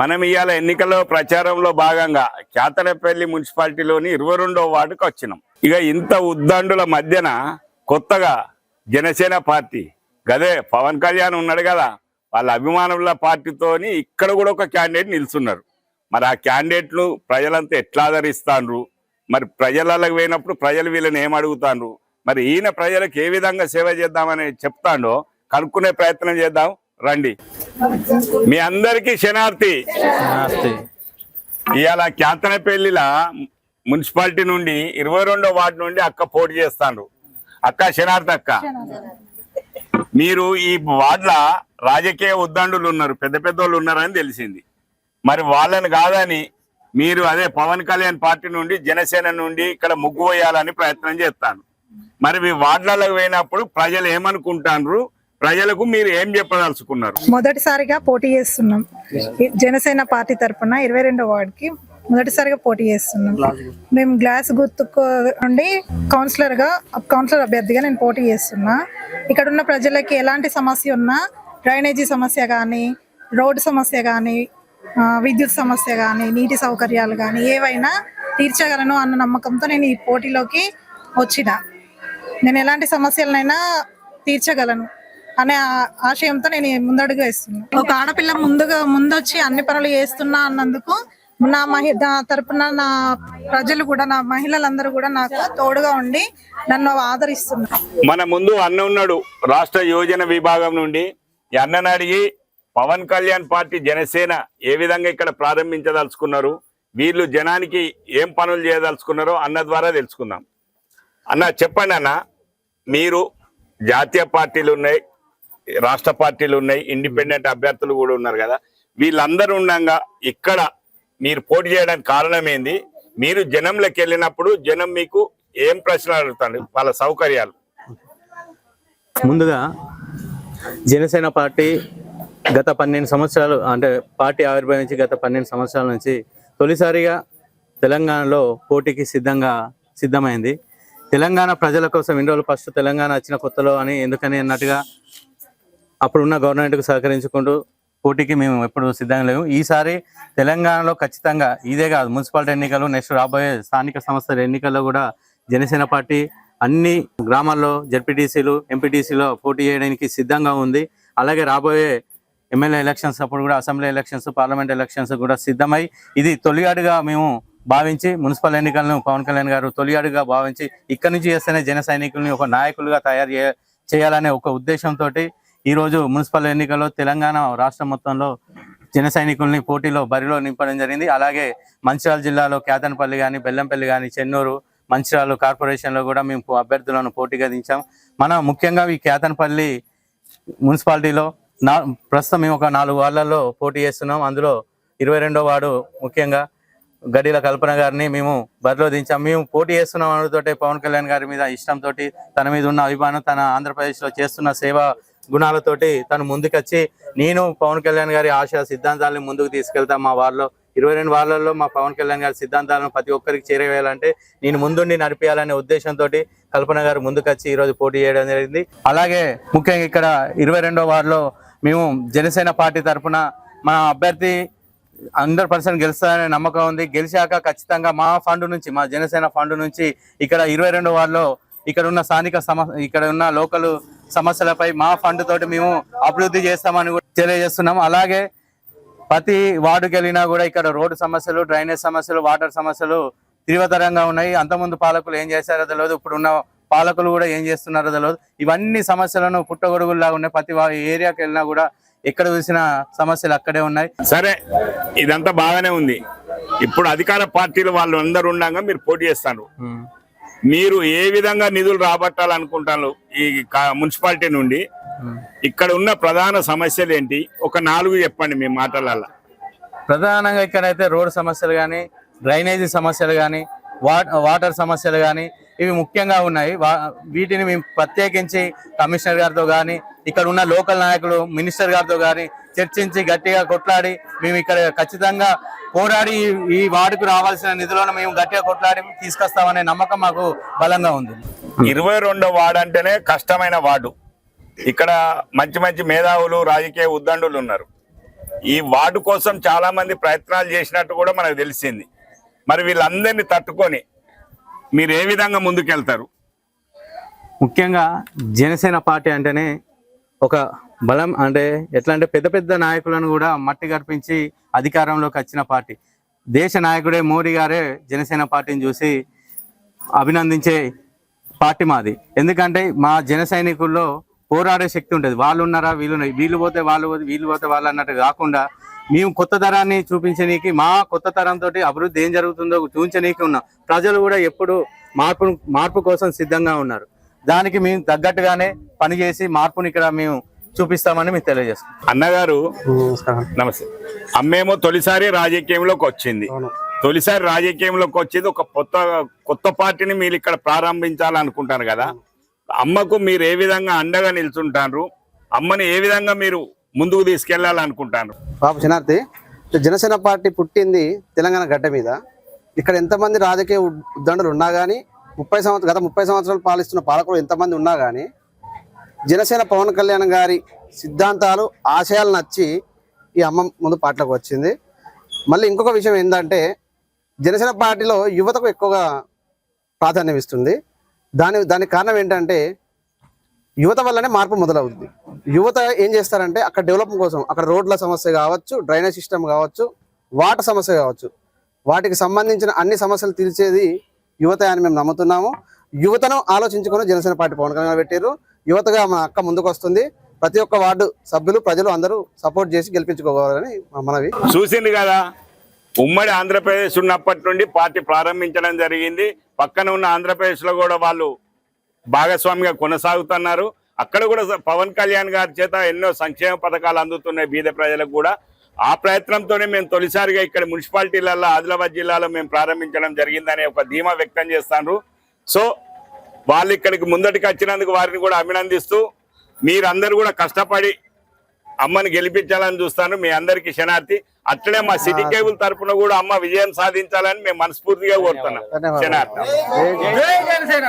మనం ఇవాళ ఎన్నికల్లో ప్రచారంలో భాగంగా కేతనపల్లి మున్సిపాలిటీలోని ఇరవై రెండో వార్డుకు వచ్చినాం. ఇక ఇంత ఉద్దండుల మధ్యన కొత్తగా జనసేన పార్టీ గదే పవన్ కళ్యాణ్ ఉన్నాడు కదా వాళ్ళ అభిమానుల పార్టీతోని ఇక్కడ కూడా ఒక క్యాండిడేట్ నిల్చున్నారు. మరి ఆ క్యాండిడేట్లు ప్రజలంతా ఎట్లా ఆదరిస్తాండ్రు? మరి ప్రజలకు పోయినప్పుడు ప్రజలు వీళ్ళని ఏం అడుగుతాండ్రు? మరి ఈయన ప్రజలకు ఏ విధంగా సేవ చేద్దామని చెప్తాండో కనుక్కునే ప్రయత్నం చేద్దాం. రండి. మీ అందరికీ శనార్థి ఇవాళ క్యాతనపల్లిల మున్సిపాలిటీ నుండి ఇరవై రెండో వార్డు నుండి అక్క పోటీ చేస్తాను అక్క శనార్థి అక్క. మీరు ఈ వార్డుల రాజకీయ ఉద్దండులు ఉన్నారు. పెద్ద పెద్ద వాళ్ళు ఉన్నారని తెలిసింది. మరి వాళ్ళని కాదని మీరు అదే పవన్ కళ్యాణ్ పార్టీ నుండి జనసేన నుండి ఇక్కడ ముగ్గు వేయాలని ప్రయత్నం చేస్తాను మరి మీ వార్డులకు పోయినప్పుడు ప్రజలు ఏమనుకుంటారు ప్రజలకు మీరు ఏం చెప్పదలుచుకున్నారు? మొదటిసారిగా పోటీ చేస్తున్నాం. జనసేన పార్టీ తరఫున ఇరవై రెండో వార్డుకి మొదటిసారిగా పోటీ చేస్తున్నాం. మేము గ్లాస్ గుర్తుకు నుండి కౌన్సిలర్గా కౌన్సిలర్ అభ్యర్థిగా నేను పోటీ చేస్తున్నా. ఇక్కడ ఉన్న ప్రజలకి ఎలాంటి సమస్య ఉన్నా డ్రైనేజీ సమస్య కానీ రోడ్డు సమస్య కానీ విద్యుత్ సమస్య కానీ నీటి సౌకర్యాలు కానీ ఏవైనా తీర్చగలను అన్న నమ్మకంతో నేను ఈ పోటీలోకి వచ్చిన. నేను ఎలాంటి సమస్యలనైనా తీర్చగలను. అనే ఆశయంతో నేను ముందడుగు వేస్తున్నాను ఒక ఆడపిల్ల ముందుగా ముందొచ్చి అన్ని పనులు చేస్తున్నా అన్నందుకు నా మహి నా తరపున నా ప్రజలు కూడా నా మహిళలందరూ కూడా నాకు తోడుగా ఉండి నన్ను ఆదరిస్తున్నారు. మన ముందు అన్న ఉన్నాడు రాష్ట్ర యోజన విభాగం నుండి. ఈ అన్నని అడిగి పవన్ కళ్యాణ్ పార్టీ జనసేన ఏ విధంగా ఇక్కడ ప్రారంభించదలుచుకున్నారు? వీళ్ళు జనానికి ఏం పనులు చేయదలుచుకున్నారో అన్న ద్వారా తెలుసుకుందాం. అన్న చెప్పండి అన్న మీరు జాతీయ పార్టీలు ఉన్నాయి రాష్ట్ర పార్టీలు ఉన్నాయి ఇండిపెండెంట్ అభ్యర్థులు కూడా ఉన్నారు కదా. వీళ్ళందరూ ఉండగా ఇక్కడ మీరు పోటీ చేయడానికి కారణం ఏంది? మీరు జనంలోకి వెళ్ళినప్పుడు జనం మీకు ఏం ప్రశ్నలు అడుగుతారు? వాళ్ళ సౌకర్యాలు. ముందుగా జనసేన పార్టీ గత పన్నెండు సంవత్సరాలు అంటే పార్టీ ఆవిర్భవించి గత పన్నెండు సంవత్సరాల నుంచి తొలిసారిగా తెలంగాణలో పోటీకి సిద్ధంగా సిద్ధమైంది. తెలంగాణ ప్రజల కోసం ఇన్ని రోజులు ఫస్ట్ తెలంగాణ వచ్చిన కొత్తలో అని ఎందుకని అన్నట్టుగా అప్పుడున్న గవర్నమెంట్కు సహకరించుకుంటూ పోటీకి మేము ఎప్పుడు సిద్ధంగా లేవు ఈసారి తెలంగాణలో ఖచ్చితంగా ఇదే కాదు మున్సిపాలిటీ ఎన్నికలు నెక్స్ట్ రాబోయే స్థానిక సంస్థల ఎన్నికల్లో కూడా జనసేన పార్టీ అన్ని గ్రామాల్లో జడ్పీటీసీలు ఎంపీటీసీలో పోటీ చేయడానికి సిద్ధంగా ఉంది. అలాగే రాబోయే ఎమ్మెల్యే ఎలక్షన్స్ అప్పుడు కూడా అసెంబ్లీ ఎలక్షన్స్ పార్లమెంట్ ఎలక్షన్స్ కూడా సిద్ధమై ఇది తొలిగాడుగా మేము భావించి మున్సిపల్ ఎన్నికలను పవన్ కళ్యాణ్ గారు తొలిగాడుగా భావించి ఇక్కడి నుంచి చేస్తేనే జన సైనికుల్ని ఒక నాయకులుగా తయారు చేయాలనే ఒక ఉద్దేశంతో ఈరోజు మున్సిపల్ ఎన్నికల్లో తెలంగాణ రాష్ట్రం మొత్తంలో జన సైనికుల్ని పోటీలో బరిలో నింపడం జరిగింది. అలాగే మంచిర్యాల జిల్లాలో కేతనపల్లి కానీ బెల్లంపల్లి కానీ చెన్నూరు మంచిర్యాల కార్పొరేషన్లో కూడా మేము అభ్యర్థులను పోటీగా దించాం. మన ముఖ్యంగా ఈ కేతనపల్లి మున్సిపాలిటీలో నా ప్రస్తుతం మేము ఒక నాలుగు వార్డులలో పోటీ చేస్తున్నాం. అందులో ఇరవై రెండో వార్డు ముఖ్యంగా గడిల కల్పన గారిని మేము బరిలో దించాం. మేము పోటీ చేస్తున్నాం అనుతోటే పవన్ కళ్యాణ్ గారి మీద ఇష్టంతో తన మీద ఉన్న అభిమానం తన ఆంధ్రప్రదేశ్లో చేస్తున్న సేవా గుణాలతోటి తను ముందుకొచ్చి నేను పవన్ కళ్యాణ్ గారి ఆశ సిద్ధాంతాలను ముందుకు తీసుకెళ్తాం మా వారిలో. ఇరవై రెండు వారాలలో మా పవన్ కళ్యాణ్ గారి సిద్ధాంతాలను ప్రతి ఒక్కరికి చేరవేయాలంటే నేను ముందుండి నడిపించాలనే ఉద్దేశంతో కల్పన గారు ముందుకొచ్చి ఈరోజు పోటీ చేయడం జరిగింది. అలాగే ముఖ్యంగా ఇక్కడ ఇరవై రెండో వార్డులో మేము జనసేన పార్టీ తరఫున మా అభ్యర్థి హండ్రెడ్ పర్సెంట్ గెలుస్తారనే నమ్మకం ఉంది. గెలిచాక ఖచ్చితంగా మా ఫండ్ నుంచి మా జనసేన ఫండ్ నుంచి ఇక్కడ ఇరవై రెండో వార్డులో ఇక్కడ ఉన్న స్థానిక సమ ఇక్కడ ఉన్న లోకల్ సమస్యలపై మా ఫండ్ తోటి మేము అభివృద్ధి చేస్తామని కూడా తెలియజేస్తున్నాం అలాగే ప్రతి వార్డుకి వెళ్ళినా కూడా ఇక్కడ రోడ్డు సమస్యలు డ్రైనేజ్ సమస్యలు వాటర్ సమస్యలు తీవ్రతరంగా ఉన్నాయి. అంతకుముందు పాలకులు ఏం చేశారో తెలియదు ఇప్పుడున్న పాలకులు కూడా ఏం చేస్తున్నారో తెలియదు ఇవన్నీ సమస్యలను పుట్టగొడుగుల్లా ఉన్నాయి. ప్రతి ఏరియాకి వెళ్ళినా కూడా ఎక్కడ చూసిన సమస్యలు అక్కడే ఉన్నాయి. సరే ఇదంతా బాగానే ఉంది. ఇప్పుడు అధికార పార్టీలు వాళ్ళు అందరు ఉండగా మీరు పోటీ చేస్తారు. మీరు ఏ విధంగా నిధులు రాబట్టాలనుకుంటారు ఈ మున్సిపాలిటీ నుండి? ఇక్కడ ఉన్న ప్రధాన సమస్యలు ఏంటి? ఒక నాలుగు చెప్పండి మీ మాటలలో ప్రధానంగా ఇక్కడైతే రోడ్ సమస్యలు కానీ డ్రైనేజీ సమస్యలు కానీ వాటర్ సమస్యలు కానీ ఇవి ముఖ్యంగా ఉన్నాయి. వీటిని మేము ప్రత్యేకించి కమిషనర్ గారితో కానీ ఇక్కడ ఉన్న లోకల్ నాయకులు మినిస్టర్ గారితో కానీ చర్చించి గట్టిగా కొట్లాడి మేము ఇక్కడ ఖచ్చితంగా పోరాడి ఈ- వార్డుకు రావాల్సిన నిధులను మేము గట్టిగా కొట్లాడి తీసుకొస్తామనే నమ్మకం మాకు బలంగా ఉంది. ఇరవై రెండో వార్డు అంటేనే కష్టమైన వార్డు. ఇక్కడ మంచి మంచి మేధావులు రాజకీయ ఉద్దండులు ఉన్నారు. ఈ వార్డు కోసం చాలా మంది ప్రయత్నాలు చేసినట్టు కూడా మనకు తెలిసింది. మరి వీళ్ళందరినీ తట్టుకొని మీరు ఏ విధంగా ముందుకెళ్తారు? ముఖ్యంగా జనసేన పార్టీ అంటేనే ఒక బలం అంటే ఎట్లా అంటే పెద్ద పెద్ద నాయకులను కూడా మట్టి గర్పించి అధికారంలోకి వచ్చిన పార్టీ. దేశ నాయకుడే మోడీ గారే జనసేన పార్టీని చూసి అభినందించే పార్టీ మాది. ఎందుకంటే మా జన సైనికుల్లో పోరాడే శక్తి ఉంటుంది వాళ్ళు ఉన్నారా వీళ్ళు వీళ్ళు పోతే వాళ్ళు పోతే వీళ్ళు పోతే వాళ్ళు అన్నట్టు కాకుండా మేము కొత్త తరాన్ని చూపించనీకి మా కొత్త తరంతో అభివృద్ధి ఏం జరుగుతుందో చూపించనీకి ఉన్నాం ప్రజలు కూడా ఎప్పుడు మార్పు మార్పు కోసం సిద్ధంగా ఉన్నారు. దానికి మేము తగ్గట్టుగానే పనిచేసి మార్పుని ఇక్కడ మేము చూపిస్తామని మీకు తెలియజేస్తాం. అన్నగారు నమస్కారం. నమస్తే. అమ్మేమో తొలిసారి రాజకీయంలోకి వచ్చింది. తొలిసారి రాజకీయంలోకి వచ్చింది. ఒక కొత్త కొత్త పార్టీని మీరు ఇక్కడ ప్రారంభించాలనుకుంటారు కదా. అమ్మకు మీరు ఏ విధంగా అండగా నిల్చుంటారు? అమ్మని ఏ విధంగా మీరు ముందుకు తీసుకెళ్ళాలనుకుంటారు? బాబు శనార్థి జనసేన పార్టీ పుట్టింది తెలంగాణ గడ్డ మీద. ఇక్కడ ఎంతమంది రాజకీయ ఉద్- ఉద్దండులు ఉన్నా కానీ ముప్పై సంవత్సరాలు గత ముప్పై సంవత్సరాలు పాలిస్తున్న పాలకులు ఎంతమంది ఉన్నా కానీ జనసేన పవన్ కళ్యాణ్ గారి సిద్ధాంతాలు ఆశయాలు నచ్చి ఈ అమ్మ ముందు పాటలకు వచ్చింది. మళ్ళీ ఇంకొక విషయం ఏంటంటే జనసేన పార్టీలో యువతకు ఎక్కువగా ప్రాధాన్యం ఇస్తుంది. దాని దానికి కారణం ఏంటంటే యువత వల్లనే మార్పు మొదలవుతుంది యువత ఏం చేస్తారంటే అక్కడ డెవలప్మెంట్ కోసం అక్కడ రోడ్ల సమస్య కావచ్చు డ్రైనేజ్ సిస్టమ్ కావచ్చు వాటర్ సమస్య కావచ్చు. వాటికి సంబంధించిన అన్ని సమస్యలు తీర్చేది యువత అని మేము నమ్ముతున్నాము. యువతను ఆలోచించుకొని జనసేన పార్టీ పవన్ కళ్యాణ్ పెట్టారు యువతగా మన అక్క ముందుకు వస్తుంది ప్రతి ఒక్క వార్డు సభ్యులు ప్రజలు అందరూ సపోర్ట్ చేసి గెలిపించుకోవాలని మనవి. చూసింది కదా ఉమ్మడి ఆంధ్రప్రదేశ్ ఉన్నప్పటి నుండి పార్టీ ప్రారంభించడం జరిగింది. పక్కన ఉన్న ఆంధ్రప్రదేశ్లో కూడా వాళ్ళు భాగస్వామిగా కొనసాగుతున్నారు. అక్కడ కూడా పవన్ కళ్యాణ్ గారి చేత ఎన్నో సంక్షేమ పథకాలు అందుతున్నాయి బీద ప్రజలకు కూడా. ఆ ప్రయత్నంతోనే మేము తొలిసారిగా ఇక్కడ మున్సిపాలిటీలలో ఆదిలాబాద్ జిల్లాలో మేము ప్రారంభించడం జరిగిందనే ఒక ధీమా వ్యక్తం చేస్తాను సో వాళ్ళు ఇక్కడికి ముందటికి వచ్చినందుకు వారిని కూడా అభినందిస్తూ మీరందరూ కూడా కష్టపడి అమ్మని గెలిపించాలని చూస్తాను మీ అందరికి శనార్థి అట్లనే మా సిటీ కేబుల్ తరపున కూడా అమ్మ విజయం సాధించాలని మేము మనస్ఫూర్తిగా కోరుతున్నాం. శనార్థి. జై జనసేన.